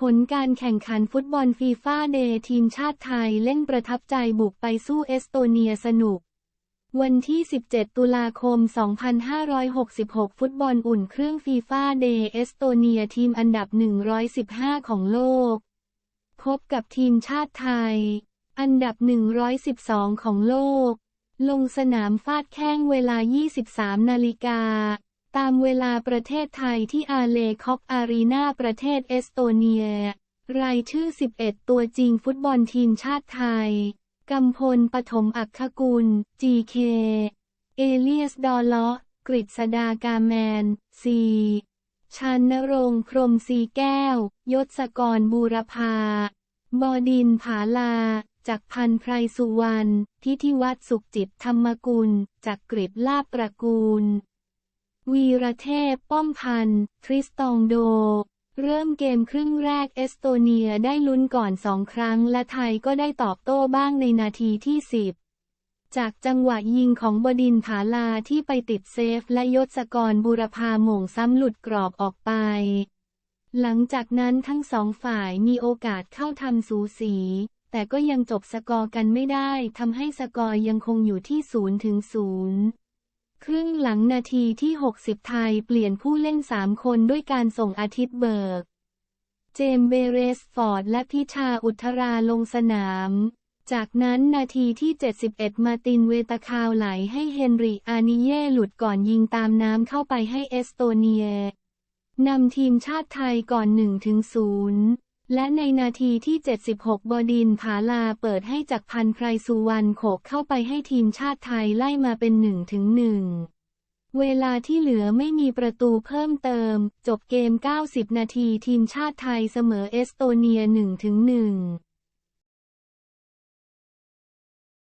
ผลการแข่งขันฟุตบอลฟีฟ่าเดย์ทีมชาติไทยเล่นประทับใจบุกไปสู้เอสโตเนียสนุก วันที่ 17 ตุลาคม 2566 ฟุตบอลอุ่นเครื่องฟีฟ่าเดย์เอสโตเนียทีมอันดับ 115 ของโลก พบกับทีมชาติไทย อันดับ 112 ของโลก ลงสนามฟาดแข้งเวลา 23 นาฬิกา ตามเวลาประเทศไทยที่อาเลคอกอารีนาประเทศเอสโตเนีย รายชื่อ 11 ตัวจริงฟุตบอลทีมชาติไทย กำพลปฐมอักขกุล GK เอเลียสดอลเลาะกฤษดากาแมน ซีชันนรงค์พรมสีแก้ว ยศกรบูรพา บดินผาลา จากพันไพรสุวรรณ ทิธิวัฒน์สุขจิตธรรมกุล จากกริบลาบประกูล วีรเทพ ป้อมพันธ์ทริสตองโด เริ่มเกมครึ่งแรกเอสโตเนียได้ลุ้นก่อนสองครั้ง และไทยก็ได้ตอบโต้บ้างในนาทีที่10จากจังหวะยิงของบดินผาลาที่ไปติดเซฟ และยศกรบุรพาหม่งซ้ำหลุดกรอบออกไป หลังจากนั้นทั้งสองฝ่ายมีโอกาสเข้าทำสูสี แต่ก็ยังจบสกอร์กันไม่ได้ทำให้สกอร์ยังคงอยู่ที่0ถึง0 ครึ่งหลังนาทีที่ 60 ไทยเปลี่ยนผู้เล่น 3 คนด้วยการส่งอาทิตย์เบิก เจมส์เบเรสฟอร์ด และพิชาอุทราลงสนาม จากนั้นนาทีที่ 71 มาตินเวตาคาวไหลให้เฮนริอานิเย่หลุดก่อนยิงตามน้ำเข้าไปให้เอสโตเนียนำทีมชาติไทยก่อน1ถึง0 และในนาทีที่ 76 บดินผาลาเปิดให้จากพันไพรสุวรรณโขกเข้าไปให้ทีมชาติไทยไล่มาเป็น1ถึง1เวลาที่เหลือไม่มีประตูเพิ่มเติม จบเกม 90 นาทีทีมชาติไทยเสมอเอสโตเนีย1ถึง1